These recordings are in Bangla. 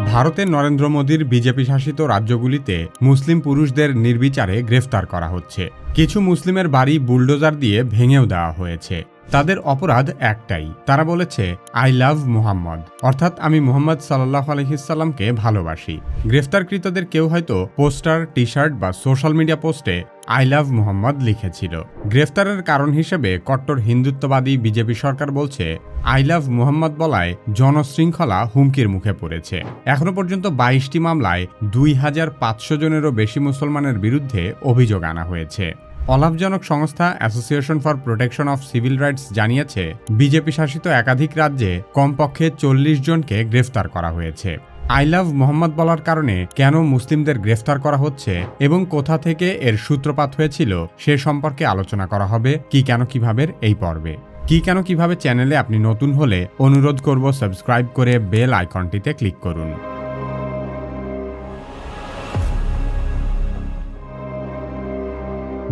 ভারতের নরেন্দ্র মোদীর বিজেপি শাসিত রাজ্যগুলিতে মুসলিম পুরুষদের নির্বিচারে গ্রেফতার করা হচ্ছে। কিছু মুসলিমের বাড়ি বুলডোজার দিয়ে ভেঙেও দেওয়া হয়েছে। তাদের অপরাধ একটাই। তারা বলেছে, আই লাভ মুহাম্মদ। অর্থাৎ আমি মোহাম্মদ সাল্লাহ আলহিসাল্লামকে ভালোবাসি। গ্রেফতারকৃতদের কেউ হয়তো পোস্টার টি শার্ট বা সোশ্যাল মিডিয়া পোস্টে আই লাভ মুহাম্মদ লিখেছিল। গ্রেফতারের কারণ হিসেবে কট্টর হিন্দুত্ববাদী বিজেপি সরকার বলছে, আই লাভ মুহাম্মদ বলায় জনশৃঙ্খলা হুমকির মুখে পড়েছে। এখনও পর্যন্ত বাইশটি মামলায় দুই হাজার পাঁচশো জনেরও বেশি মুসলমানের বিরুদ্ধে অভিযোগ আনা হয়েছে। অলাভজনক সংস্থা association for protection of civil rights জানিয়েছে, বিজেপি শাসিত একাধিক রাজ্যে কমপক্ষে চল্লিশ জনকে গ্রেফতার করা হয়েছে। আই লাভ মোহাম্মদ বলার কারণে কেন মুসলিমদের গ্রেফতার করা হচ্ছে এবং কোথা থেকে এর সূত্রপাত হয়েছিল সে সম্পর্কে আলোচনা করা হবে কি কেন কীভাবে এই পর্বে। কি কেন কীভাবে চ্যানেলে আপনি নতুন হলে অনুরোধ করব সাবস্ক্রাইব করে বেল আইকনটিতে ক্লিক করুন।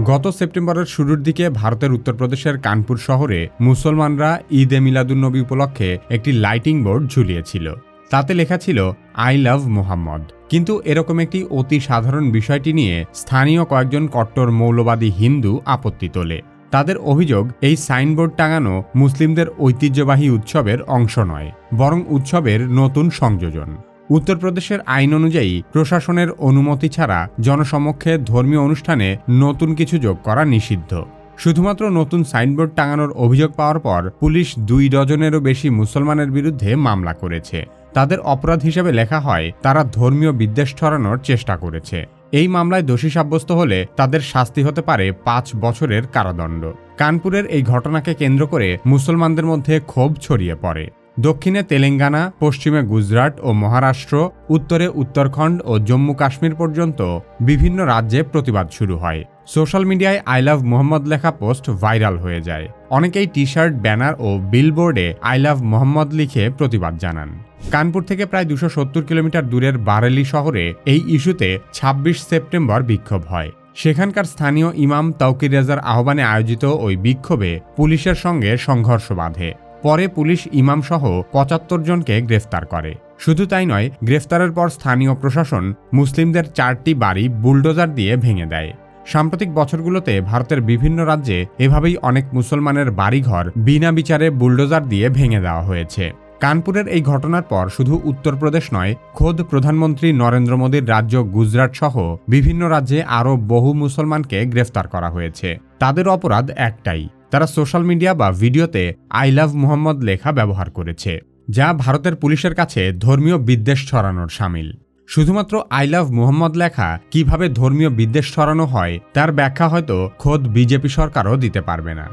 গত সেপ্টেম্বরের শুরুর দিকে ভারতের উত্তরপ্রদেশের কানপুর শহরে মুসলমানরা ঈদ মিলাদুন্নবী উপলক্ষে একটি লাইটিং বোর্ড ঝুলিয়েছিল। তাতে লেখা ছিল, আই লাভ মোহাম্মদ। কিন্তু এরকম একটি অতি সাধারণ বিষয়টি নিয়ে স্থানীয় কয়েকজন কট্টর মৌলবাদী হিন্দু আপত্তি তোলে। তাদের অভিযোগ, এই সাইনবোর্ড টাঙানো মুসলিমদের ঐতিহ্যবাহী উৎসবের অংশ নয়, বরং উৎসবের নতুন সংযোজন। উত্তরপ্রদেশের আইন অনুযায়ী প্রশাসনের অনুমতি ছাড়া জনসমক্ষে ধর্মীয় অনুষ্ঠানে নতুন কিছু যোগ করা নিষিদ্ধ। শুধুমাত্র নতুন সাইনবোর্ড টাঙানোর অভিযোগ পাওয়ার পর পুলিশ দুই ডজনেরও বেশি মুসলমানের বিরুদ্ধে মামলা করেছে। তাদের অপরাধ হিসেবে লেখা হয়, তারা ধর্মীয় বিদ্বেষ ছড়ানোর চেষ্টা করেছে। এই মামলায় দোষী সাব্যস্ত হলে তাদের শাস্তি হতে পারে পাঁচ বছরের কারাদণ্ড। কানপুরের এই ঘটনাকে কেন্দ্র করে মুসলমানদের মধ্যে ক্ষোভ ছড়িয়ে পড়ে। দক্ষিণে তেলেঙ্গানা, পশ্চিমে গুজরাট ও মহারাষ্ট্র, উত্তরে উত্তরাখণ্ড ও জম্মু কাশ্মীর পর্যন্ত বিভিন্ন রাজ্যে প্রতিবাদ শুরু হয়। সোশ্যাল মিডিয়ায় আই লাভ মোহাম্মদ লেখা পোস্ট ভাইরাল হয়ে যায়। অনেকেই টি শার্ট ব্যানার ও বিলবোর্ডে আই লাভ মোহাম্মদ লিখে প্রতিবাদ জানান। কানপুর থেকে প্রায় দুশো সত্তর কিলোমিটার দূরের বারেলি শহরে এই ইস্যুতে ২৬ সেপ্টেম্বর বিক্ষোভ হয়। সেখানকার স্থানীয় ইমাম তৌকির রেজার আহ্বানে আয়োজিত ওই বিক্ষোভে পুলিশের সঙ্গে সংঘর্ষ বাধে। পরে পুলিশ ইমাম সহ পঁচাত্তর জনকে গ্রেফতার করে। শুধু তাই নয়, গ্রেফতারের পর স্থানীয় প্রশাসন মুসলিমদের চারটি বাড়ি বুলডোজার দিয়ে ভেঙে দেয়। সাম্প্রতিক বছরগুলোতে ভারতের বিভিন্ন রাজ্যে এভাবেই অনেক মুসলমানের বাড়িঘর বিনা বিচারে বুলডোজার দিয়ে ভেঙে দেওয়া হয়েছে। কানপুরের এই ঘটনার পর শুধু উত্তরপ্রদেশ নয়, খোদ প্রধানমন্ত্রী নরেন্দ্র মোদীর রাজ্য গুজরাট সহ বিভিন্ন রাজ্যে আরও বহু মুসলমানকে গ্রেফতার করা হয়েছে। তাদের অপরাধ একটাই তারা সোশ্যাল মিডিয়া বা ভিডিওতে আই লাভ মোহাম্মদ লেখা ব্যবহার করেছে, যা ভারতের পুলিশের কাছে ধর্মীয় বিদ্বেষ ছড়ানোর সামিল। শুধুমাত্র আই লাভ মোহাম্মদ লেখা কীভাবে ধর্মীয় বিদ্বেষ ছড়ানো হয়, তার ব্যাখ্যা হয়তো খোদ বিজেপি সরকারও দিতে পারবে না।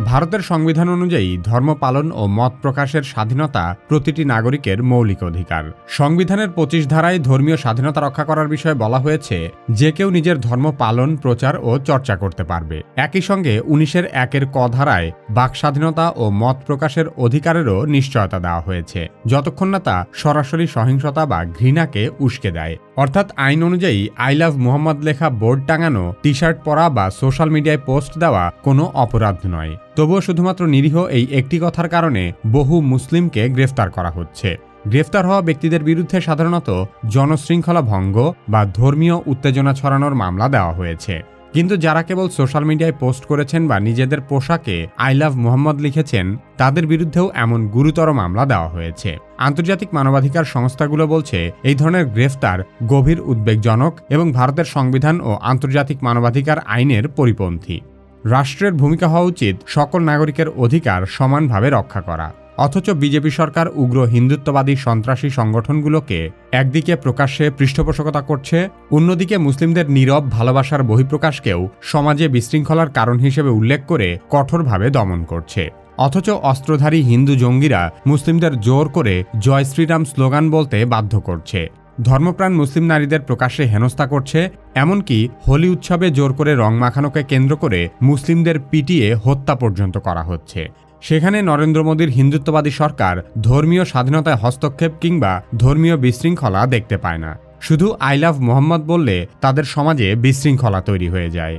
ভারতের সংবিধান অনুযায়ী ধর্ম পালন ও মত প্রকাশের স্বাধীনতা প্রতিটি নাগরিকের মৌলিক অধিকার। সংবিধানের পঁচিশ ধারায় ধর্মীয় স্বাধীনতা রক্ষা করার বিষয়ে বলা হয়েছে, যে কেউ নিজের ধর্ম পালন, প্রচার ও চর্চা করতে পারবে। একই সঙ্গে উনিশের একের ক ধারায় বাক স্বাধীনতা ও মত প্রকাশের অধিকারেরও নিশ্চয়তা দেওয়া হয়েছে। যতক্ষণ না তা সরাসরি সহিংসতা বা ঘৃণাকে উস্কে দেয়। অর্থাৎ আইন অনুযায়ী আই লাভ মোহাম্মদ লেখা বোর্ড টাঙানো টি শার্ট পরা বা সোশ্যাল মিডিয়ায় পোস্ট দেওয়া কোনো অপরাধ নয়। তবুও শুধুমাত্র নিরীহ এই একটি কথার কারণে বহু মুসলিমকে গ্রেফতার করা হচ্ছে। গ্রেফতার হওয়া ব্যক্তিদের বিরুদ্ধে সাধারণত জনশৃঙ্খলা ভঙ্গ বা ধর্মীয় উত্তেজনা ছড়ানোর মামলা দেওয়া হয়েছে। কিন্তু যারা কেবল সোশ্যাল মিডিয়ায় পোস্ট করেছেন বা নিজেদের পোশাকে আই লাভ মোহাম্মদ লিখেছেন, তাদের বিরুদ্ধেও এমন গুরুতর মামলা দেওয়া হয়েছে। আন্তর্জাতিক মানবাধিকার সংস্থাগুলো বলছে, এই ধরনের গ্রেফতার গভীর উদ্বেগজনক এবং ভারতের সংবিধান ও আন্তর্জাতিক মানবাধিকার আইনের পরিপন্থী। রাষ্ট্রের ভূমিকা হওয়া উচিত সকল নাগরিকের অধিকার সমানভাবে রক্ষা করা। অথচ বিজেপি সরকার উগ্র হিন্দুত্ববাদী সন্ত্রাসী সংগঠনগুলোকে একদিকে প্রকাশ্যে পৃষ্ঠপোষকতা করছে, অন্যদিকে মুসলিমদের নীরব ভালোবাসার বহিঃপ্রকাশকেও সমাজে বিশৃঙ্খলার কারণ হিসেবে উল্লেখ করে কঠোরভাবে দমন করছে। অথচ অস্ত্রধারী হিন্দু জঙ্গিরা মুসলিমদের জোর করে জয় শ্রীরাম স্লোগান বলতে বাধ্য করছে। ধর্মপ্রাণ মুসলিম নারীদের প্রকাশ্যে হেনস্থা করছে, এমনকি হোলি উৎসবে জোর করে রং মাখানোকে কেন্দ্র করে মুসলিমদের পিটিয়ে হত্যা পর্যন্ত করা হচ্ছে। সেখানে নরেন্দ্র মোদীর হিন্দুত্ববাদী সরকার ধর্মীয় স্বাধীনতায় হস্তক্ষেপ কিংবা ধর্মীয় বিশৃঙ্খলা দেখতে পায় না। শুধু আই লাভ মোহাম্মদ বললে তাদের সমাজে বিশৃঙ্খলা তৈরি হয়ে যায়।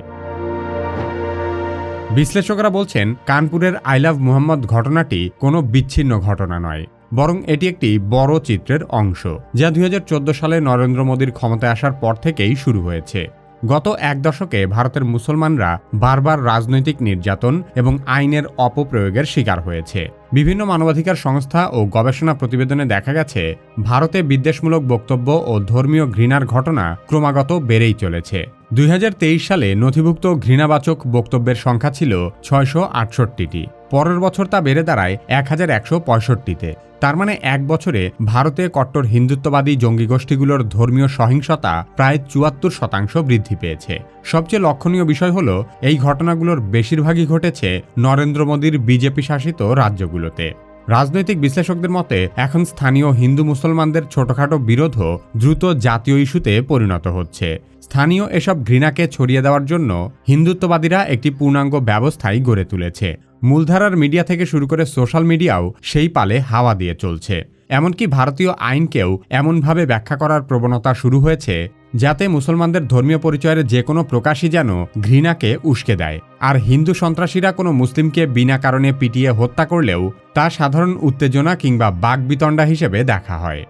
বিশ্লেষকরা বলছেন, কানপুরের আই লাভ মুহাম্মদ ঘটনাটি কোনো বিচ্ছিন্ন ঘটনা নয়, বরং এটি একটি বড় চিত্রের অংশ, যা দুই হাজার চোদ্দ সালে নরেন্দ্র মোদীর ক্ষমতায় আসার পর থেকেই শুরু হয়েছে। গত এক দশকে ভারতের মুসলমানরা বারবার রাজনৈতিক নির্যাতন এবং আইনের অপপ্রয়োগের শিকার হয়েছে। বিভিন্ন মানবাধিকার সংস্থা ও গবেষণা প্রতিবেদনে দেখা গেছে, ভারতে বিদ্বেষমূলক বক্তব্য ও ধর্মীয় ঘৃণার ঘটনা ক্রমাগত বেড়েই চলেছে। দুই হাজার তেইশ সালে নথিভুক্ত ঘৃণাবাচক বক্তব্যের সংখ্যা ছিল ছয়শো আটষট্টিটি। পরের বছর তা বেড়ে দাঁড়ায় এক হাজার একশো পঁয়ষট্টিতে। তার মানে এক বছরে ভারতে কট্টর হিন্দুত্ববাদী জঙ্গি গোষ্ঠীগুলোর ধর্মীয় সহিংসতা প্রায় চুয়াত্তর শতাংশ বৃদ্ধি পেয়েছে। সবচেয়ে লক্ষণীয় বিষয় হল, এই ঘটনাগুলোর বেশিরভাগই ঘটেছে নরেন্দ্র মোদীর বিজেপি শাসিত রাজ্যগুলোতে। রাজনৈতিক বিশ্লেষকদের মতে, এখন স্থানীয় হিন্দু মুসলমানদের ছোটখাটো বিরোধও দ্রুত জাতীয় ইস্যুতে পরিণত হচ্ছে। স্থানীয় এসব ঘৃণাকে ছড়িয়ে দেওয়ার জন্য হিন্দুত্ববাদীরা একটি পূর্ণাঙ্গ ব্যবস্থাই গড়ে তুলেছে। মূলধারার মিডিয়া থেকে শুরু করে সোশ্যাল মিডিয়াও সেই পালে হাওয়া দিয়ে চলছে। এমনকি ভারতীয় আইনকেও এমনভাবে ব্যাখ্যা করার প্রবণতা শুরু হয়েছে যাতে মুসলমানদের ধর্মীয় পরিচয়ের যে কোনো প্রকাশই যেন ঘৃণাকে উস্কে দেয়। আর হিন্দু সন্ত্রাসীরা কোনো মুসলিমকে বিনা কারণে পিটিয়ে হত্যা করলেও তা সাধারণ উত্তেজনা কিংবা বাগবিতণ্ডা হিসেবে দেখা হয়।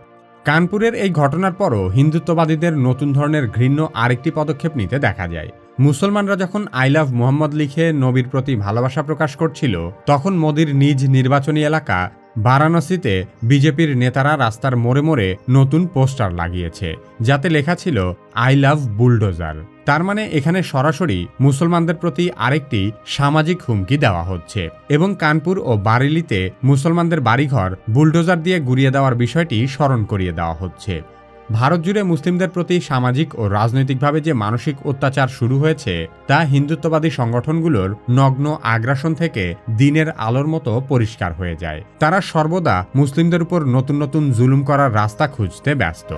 কানপুরের এই ঘটনার পরও হিন্দুত্ববাদীদের নতুন ধরনের ঘৃণ্য আরেকটি পদক্ষেপ নিতে দেখা যায়। মুসলমানরা যখন আই লাভ মোহাম্মদ লিখে নবীর প্রতি ভালোবাসা প্রকাশ করছিল, তখন মোদির নিজ নির্বাচনী এলাকা বারাণসীতে বিজেপির নেতারা রাস্তার মোড়ে মোড়ে নতুন পোস্টার লাগিয়েছে, যাতে লেখা ছিল, আই লাভ বুলডোজার। তার মানে এখানে সরাসরি মুসলমানদের প্রতি আরেকটি সামাজিক হুমকি দেওয়া হচ্ছে এবং কানপুর ও বারেলিতে মুসলমানদের বাড়িঘর বুলডোজার দিয়ে গুড়িয়ে দেওয়ার বিষয়টি স্মরণ করিয়ে দেওয়া হচ্ছে। ভারত জুড়ে মুসলিমদের প্রতি সামাজিক ও রাজনৈতিকভাবে যে মানসিক অত্যাচার শুরু হয়েছে, তা হিন্দুত্ববাদী সংগঠনগুলোর নগ্ন আগ্রাসন থেকে দিনের আলোর মতো পরিষ্কার হয়ে যায়। তারা সর্বদা মুসলিমদের উপর নতুন নতুন জুলুম করার রাস্তা খুঁজতে ব্যস্ত।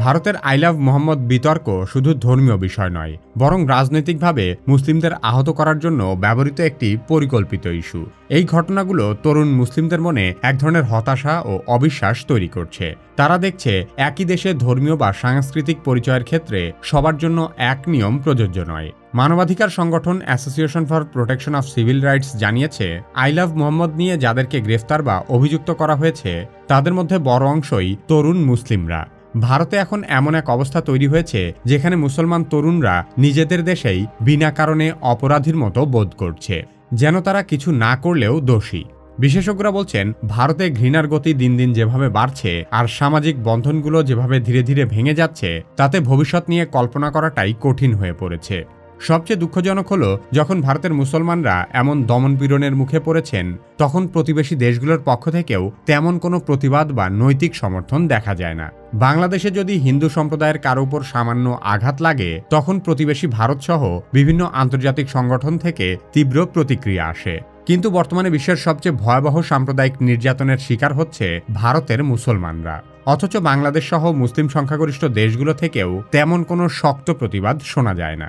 ভারতের আই লাভ মোহাম্মদ বিতর্ক শুধু ধর্মীয় বিষয় নয়, বরং রাজনৈতিকভাবে মুসলিমদের আহত করার জন্য ব্যবহৃত একটি পরিকল্পিত ইস্যু। এই ঘটনাগুলো তরুণ মুসলিমদের মনে এক ধরনের হতাশা ও অবিশ্বাস তৈরি করছে। তারা দেখছে একই দেশে ধর্মীয় বা সাংস্কৃতিক পরিচয়ের ক্ষেত্রে সবার জন্য এক নিয়ম প্রযোজ্য নয়। মানবাধিকার সংগঠন association for protection of civil rights জানিয়েছে, আই লাভ মোহাম্মদ নিয়ে যাদেরকে গ্রেফতার বা অভিযুক্ত করা হয়েছে, তাদের মধ্যে বড় অংশই তরুণ মুসলিমরা। ভারতে এখন এমন এক অবস্থা তৈরি হয়েছে যেখানে মুসলমান তরুণরা নিজেদের দেশেই বিনা কারণে অপরাধীর মতো বোধ করছে, যেন তারা কিছু না করলেও দোষী। বিশেষজ্ঞরা বলছেন, ভারতে ঘৃণার গতি দিন দিন যেভাবে বাড়ছে আর সামাজিক বন্ধনগুলো যেভাবে ধীরে ধীরে ভেঙে যাচ্ছে, তাতে ভবিষ্যৎ নিয়ে কল্পনা করাটাই কঠিন হয়ে পড়েছে। সবচেয়ে দুঃখজনক হলো, যখন ভারতের মুসলমানরা এমন দমনপীড়নের মুখে পড়েছেন, তখন প্রতিবেশী দেশগুলোর পক্ষ থেকেও তেমন কোনো প্রতিবাদ বা নৈতিক সমর্থন দেখা যায় না। বাংলাদেশে যদি হিন্দু সম্প্রদায়ের কারও উপর সামান্য আঘাত লাগে, তখন প্রতিবেশী ভারতসহ বিভিন্ন আন্তর্জাতিক সংগঠন থেকে তীব্র প্রতিক্রিয়া আসে। কিন্তু বর্তমানে বিশ্বের সবচেয়ে ভয়াবহ সাম্প্রদায়িক নির্যাতনের শিকার হচ্ছে ভারতের মুসলমানরা। অথচ বাংলাদেশ সহ মুসলিম সংখ্যাগরিষ্ঠ দেশগুলো থেকেও তেমন কোনো শক্ত প্রতিবাদ শোনা যায় না।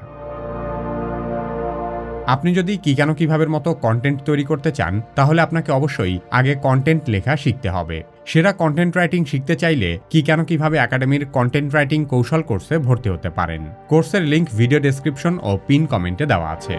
আপনি যদি কি কেন কিভাবের মতো কন্টেন্ট তৈরি করতে চান, তাহলে আপনাকে অবশ্যই আগে কন্টেন্ট লেখা শিখতে হবে। সেরা কন্টেন্ট রাইটিং শিখতে চাইলে কি কেন কীভাবে একাডেমির কন্টেন্ট রাইটিং কৌশল কোর্সে ভর্তি হতে পারেন। কোর্সের লিংক ভিডিও ডেসক্রিপশন ও পিন কমেন্টে দেওয়া আছে।